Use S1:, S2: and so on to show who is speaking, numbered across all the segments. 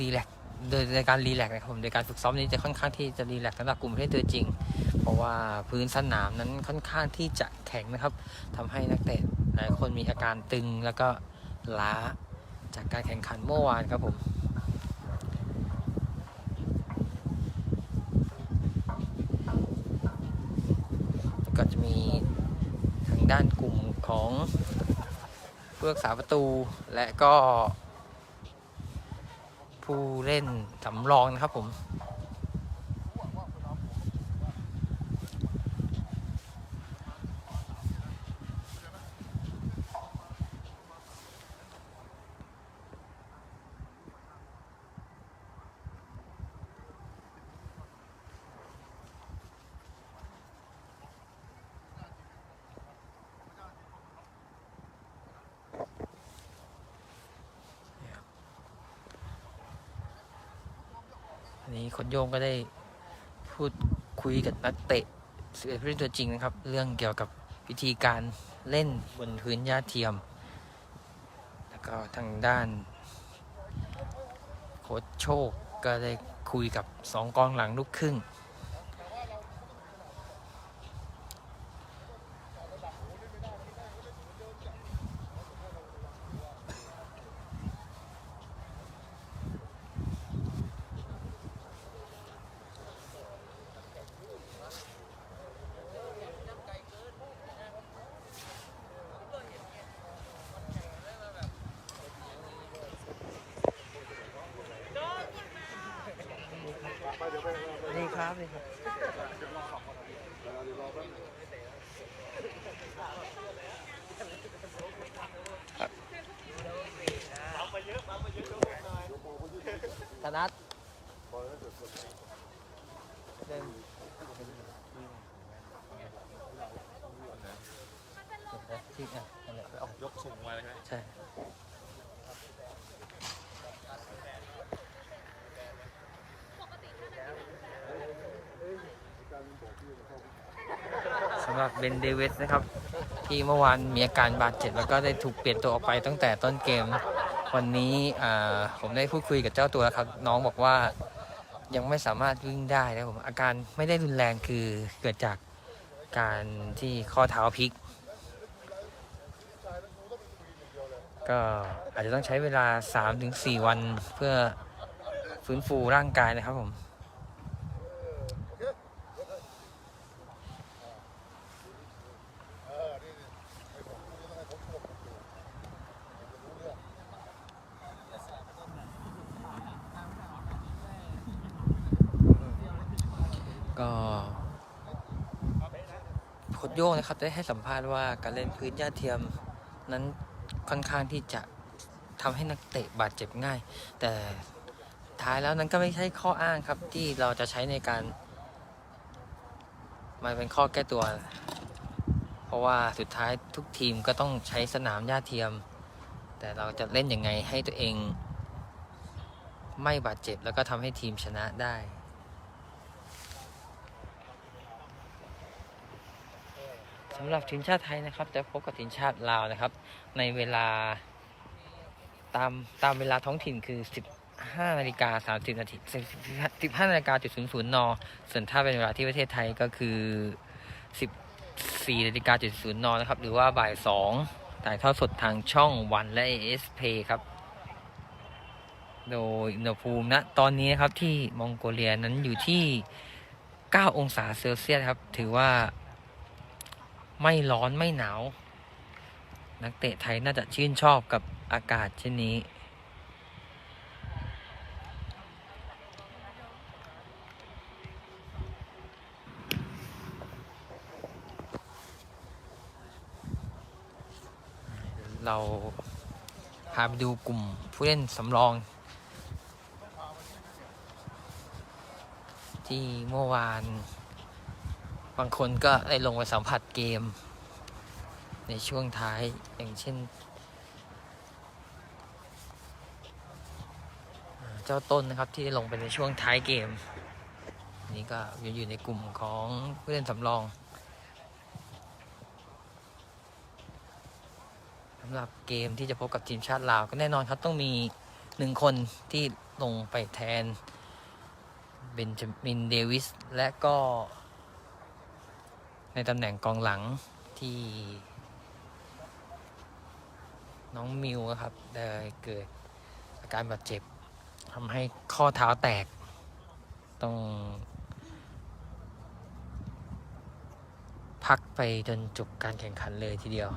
S1: รีแลกโดยในการรีแลกซ์นะครับผมโดยการฝึกซ้อมนี้จะค่อนข้างที่จะรีแลกซ์สำหรับกลุ่มผู้เล่นตัวจริง เพราะว่าพื้นสนามนั้นค่อนข้างที่จะแข็งนะครับทำให้นักเตะหลายคนมีอาการตึงแล้วก็ล้าจากการแข่งขันเมื่อวานครับผมก็จะมีทางด้านกลุ่มของผู้รักษาประตูและก็ ผู้เล่นสำรองนะครับผม นี้คนโยงก็ได้พูดคุยกับนักเตะสิบเอ็ดผู้เล่นตัวจริงนะครับ เรื่องเกี่ยวกับวิธีการเล่นบนพื้นหญ้าเทียม แล้วก็ทางด้านโค้ชโชคก็ได้คุยกับสองกองหลังลูกครึ่ง นี่ครับนี่ครับธนัทเดินที่อะนั่นแหละเอา
S2: ยกสูงมาเลยใช่ไหม
S1: ใช่ำหรับเบนเดวิสนะครับ ที่เมื่อวานมีอาการบาดเจ็บแล้วก็ได้ถูกเปลี่ยนตัวออกไปตั้งแต่ต้นเกม วันนี้ผมได้พูดคุยกับเจ้าตัวแล้วครับ น้องบอกว่ายังไม่สามารถวิ่งได้นะผมอาการไม่ได้รุนแรงคือเกิดจากการที่ข้อเท้าพลิก ก็อาจจะต้องใช้เวลา 3-4 วันเพื่อฟื้นฟูร่างกายนะครับผม ก็โค้ชโย่ง นะครับได้ให้สัมภาษณ์ว่าการเล่นพื้นหญ้าเทียมนั้นค่อนข้างที่จะทำให้นักเตะบาดเจ็บง่าย แต่ท้ายแล้วนั้นก็ไม่ใช่ข้ออ้างครับที่เราจะใช้ในการมันเป็นข้อแก้ตัว เพราะว่าสุดท้ายทุกทีมก็ต้องใช้สนามหญ้าเทียม แต่เราจะเล่นยังไงให้ตัวเอง ไม่บาดเจ็บแล้วก็ทำให้ทีมชนะได้ สำหรับทีมชาติไทยนะครับ จะพบกับทีมชาติลาวนะครับ ในเวลาตามตามเวลาท้องถิ่นคือ 15นาฬิกา30นาที15นาฬิกาจุด00นส่วนถ้าเป็นเวลาที่ประเทศไทยก็คือ 14นาฬิกาจุด0นนะครับ หรือว่าบ่าย2ถ่ายทอดสดทางช่องวันและ AS Play ครับ โดยอุณหภูมิณตอนนี้นะครับที่มองโกเลียนั้นอยู่ที่ 9 องศาเซลเซียสครับ ถือว่า ไม่ร้อนไม่หนาว นักเตะไทยน่าจะชื่นชอบกับอากาศเช่นนี้ เราพาไปดูกลุ่มผู้เล่นสำรอง ที่เมื่อวาน บางคนก็ได้ลงไปสัมผัสเกม ในช่วงท้ายอย่างเช่น เจ้าต้นนะครับที่ได้ลงไปในช่วงท้ายเกม นี่ก็อยู่อยู่ในกลุ่มของผู้เล่นสำรองสำหรับเกมที่จะพบกับทีมชาติลาวก็แน่นอนครับต้องมีหนึ่งคนที่ลงไปแทนเบนจามินเดวิสและก็ ในตำแหน่งกองหลังที่ น้องมิวครับได้เกิดอาการบาดเจ็บทำให้ข้อเท้าแตก ต้อง พักไปจนจบการแข่งขันเลยทีเดียว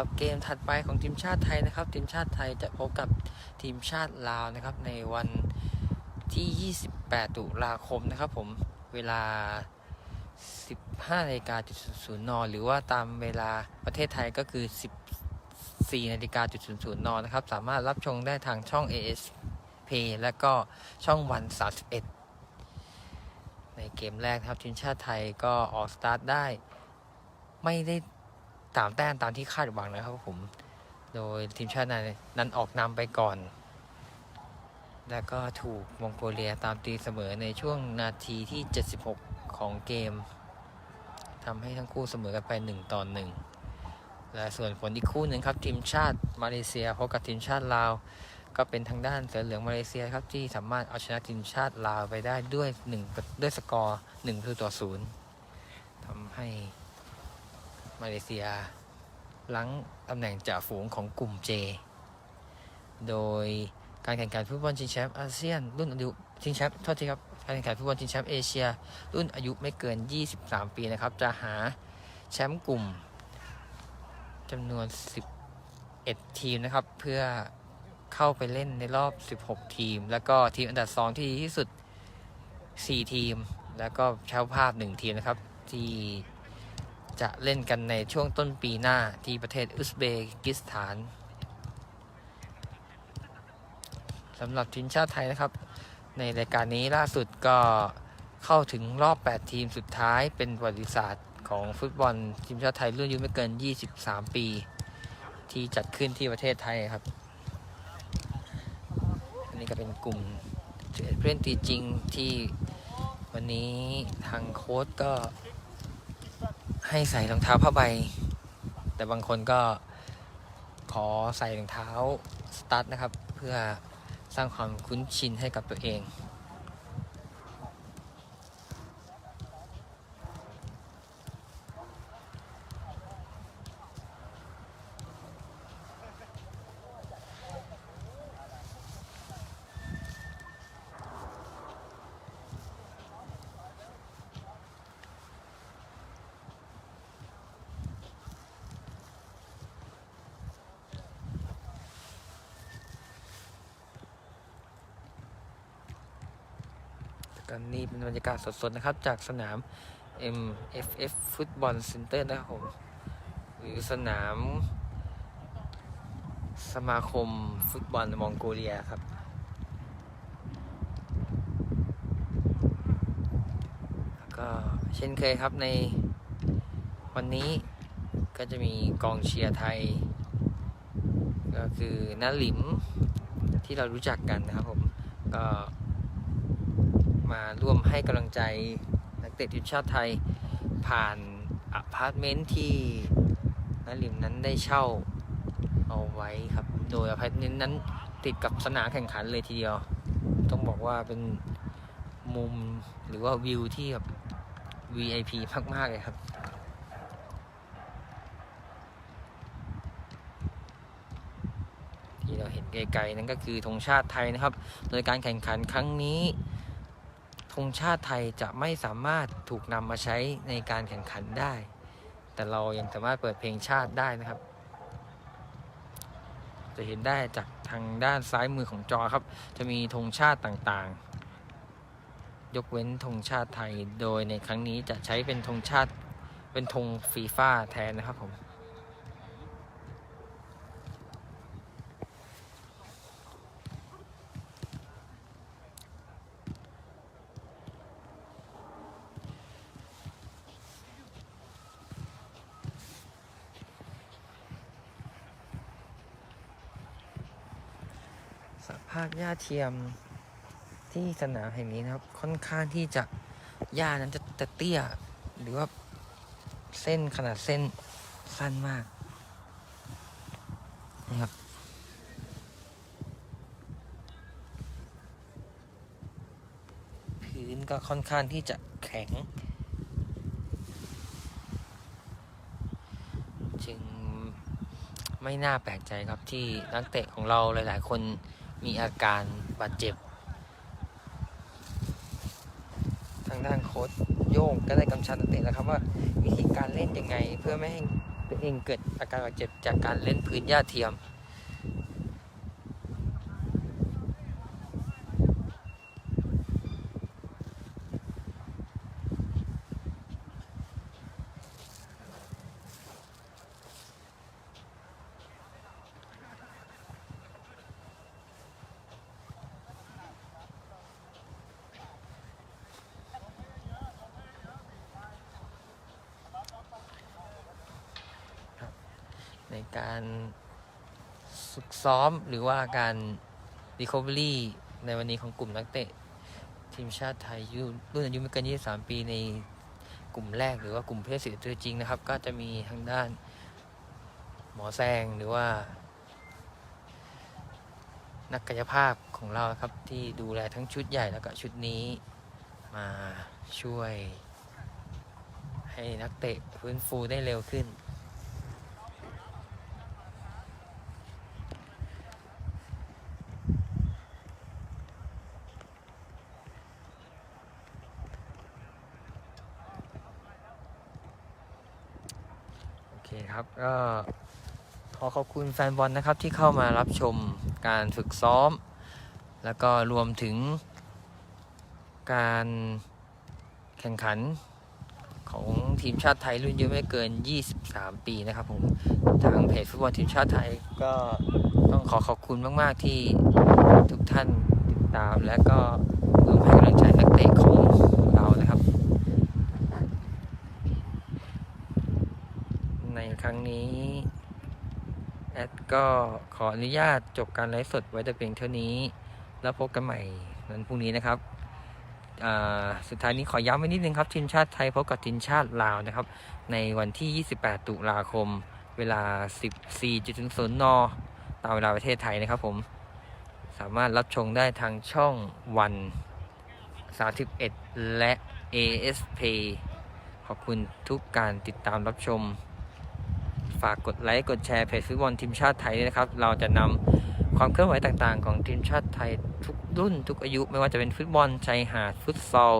S1: สำหรับเกมถัดไปของทีมชาติไทยนะครับ ทีมชาติไทยจะพบกับทีมชาติลาวนะครับ ในวันที่ 28 ตุลาคมนะครับ ผมเวลา 15นาฬิกาจุดศูนย์นหรือว่าตามเวลาประเทศไทยก็คือ 14นาฬิกาจุดศูนย์นนะครับ สามารถรับชมได้ทางช่อง AS p และก็ช่องวัน 31 ในเกมแรกครับทีมชาติไทยก็ออกสตาร์ทได้ไม่ได้ ตามแต้มตามที่คาดหวังนะครับผม โดยทีมชาตินั้นนั้นออกนำไปก่อน แล้วก็ถูกมองโกเลียตามตีเสมอในช่วงนาทีที่ 76 ของเกมทำให้ทั้งคู่เสมอกันไป 1 ต่อ 1 และส่วนผลอีกคู่หนึ่งครับทีมชาติมาเลเซียพบกับทีมชาติลาว ก็เป็นทางด้านเสือเหลืองมาเลเซียครับที่สามารถเอาชนะทีมชาติลาวไปได้ด้วย1ด้วยสกอร์1ประตูต่อ0ทำให้ มาเลเซียลังตำแหน่งจ่าฝูงของกลุ่ม J โดยการแข่งขันฟุตบอลชิงแชมป์อาเซียน รุ่นอายุชิงแชมป์โทษทีครับการแข่งขันฟุตบอลชิงแชมป์เอเชีย รุ่นอายุไม่เกิน 23 ปีนะครับ จะหาแชมป์กลุ่มจำนวน 11 ทีมนะครับ เพื่อเข้าไปเล่นในรอบ 16 ทีม แล้วก็ทีมอันดับ2ที่ดีที่สุด 4 ทีม แล้วก็เจ้าภาพ 1 ทีมนะครับที่ จะเล่นกันในช่วงต้นปีหน้าที่ประเทศอุซเบกิสถานสำหรับทีมชาติไทยนะครับ ในรายการนี้ล่าสุดก็เข้าถึงรอบ 8 ทีมสุดท้ายเป็นประวัติศาสตร์ของฟุตบอลทีมชาติไทยรุ่นอายุไม่เกิน 23 ปี ที่จัดขึ้นที่ประเทศไทยครับ อันนี้ก็เป็นกลุ่ม11ผู้เล่นตีจริงที่วันนี้ทางโค้ชก็ ให้ใส่รองเท้าผ้าใบ แต่บางคนก็ขอใส่รองเท้าสตั๊ดนะครับ เพื่อสร้างความคุ้นชินให้กับตัวเอง ตอนนี้เป็นบรรยากาศสดๆนะครับ จากสนาม MFF ฟุตบอลเซ็นเตอร์นะครับผมหรือสนาม สมาคมฟุตบอลมองโกเลียครับก็เช่นเคยครับในวันนี้ก็จะมีกองเชียร์ไทย ก็คือน้าหลิมที่เรารู้จักกันนะครับผมก็ มาร่วมให้กำลังใจนักเตะทีมชาติไทย ผ่านอพาร์ตเมนต์ที่น้าหลิมนั้นได้เช่าเอาไว้ครับ โดยอพาร์ตเมนต์นั้นติดกับสนามแข่งขันเลยทีเดียว ต้องบอกว่าเป็นมุมหรือว่าวิวที่แบบ VIP มาก ๆ เลยครับที่เราเห็นไกลๆนั่นก็คือธงชาติไทยนะครับ โดยการแข่งขันครั้งนี้ ธงชาติไทยจะไม่สามารถถูกนำมาใช้ในการแข่งขันได้ แต่เรายังสามารถเปิดเพลงชาติได้นะครับ จะเห็นได้จากทางด้านซ้ายมือของจอครับ จะมีธงชาติต่างๆ ยกเว้นธงชาติไทย โดยในครั้งนี้จะใช้เป็นธงชาติเป็นธงฟีฟ่าแทนนะครับผม ส ภาพหญ้าเทียมที่สนามแห่งนี้นะครับ ค่อนข้างที่จะหญ้านั้นจะจะเตี้ย หรือว่าเส้นขนาดเส้นสั้นมากนะครับพื้นก็ค่อนข้างที่จะแข็ง จึงไม่น่าแปลกใจครับที่นักเตะของเราหลาย ๆ คน มีอาการบาดเจ็บ ทางด้านโค้ชโย่งก็ได้กำชับนักเตะแล้วครับว่าวิธีการเล่นยังไง เพื่อไม่ให้ตัวเองเกิดอาการบาดเจ็บจากการเล่นพื้นหญ้าเทียม การฝึกซ้อมหรือว่าการ Recovery ในวันนี้ของกลุ่มนักเตะ ทีมชาติไทยยุรุ่นอายุไม่เกิน 23 ปีในกลุ่มแรกหรือว่ากลุ่มเพศสีตัวจริงนะครับ ก็จะมีทางด้านหมอแซงหรือว่า นักกายภาพของเราครับที่ดูแลทั้งชุดใหญ่แล้วก็ชุดนี้มาช่วยให้นักเตะฟื้นฟูได้เร็วขึ้น คครับก็ขอขอบคุณแฟนบอลนะครับที่เข้ามารับชมการฝึกซ้อม แล้วก็รวมถึงการแข่งขันของทีมชาติไทยรุ่นอายุไม่เกิน 23 ปีนะครับผม ทางเพจฟุตบอลทีมชาติไทยก็ต้องขอขอบคุณมาก ๆ ที่ทุกท่านติดตาม และก็ร่วมให้กำลังใจนักเตะของเรานะ ครั้งนี้ แอดก็ขออนุญาตจบการไลฟ์สดไว้แต่เพียงเท่านี้ แล้วพบกันใหม่วันพรุ่งนี้นะครับสุดท้ายนี้ขอย้ำไว้นิดนึงครับ ทีมชาติไทยพบกับทีมชาติลาวนะครับ ในวันที่ 28 ตุลาคม เวลา 14.00 น ตามเวลาประเทศไทยนะครับผม สามารถรับชมได้ทางช่องวัน 31 และ ASP ขอบคุณทุกการติดตามรับชม ฝากกดไลค์กดแชร์เพจฟุตบอลทีมชาติไทยด้วยนะครับ เราจะนำความเคลื่อนไหวต่างๆ ของทีมชาติไทยทุกรุ่นทุกอายุ ไม่ว่าจะเป็นฟุตบอลชายหาดฟุตซอล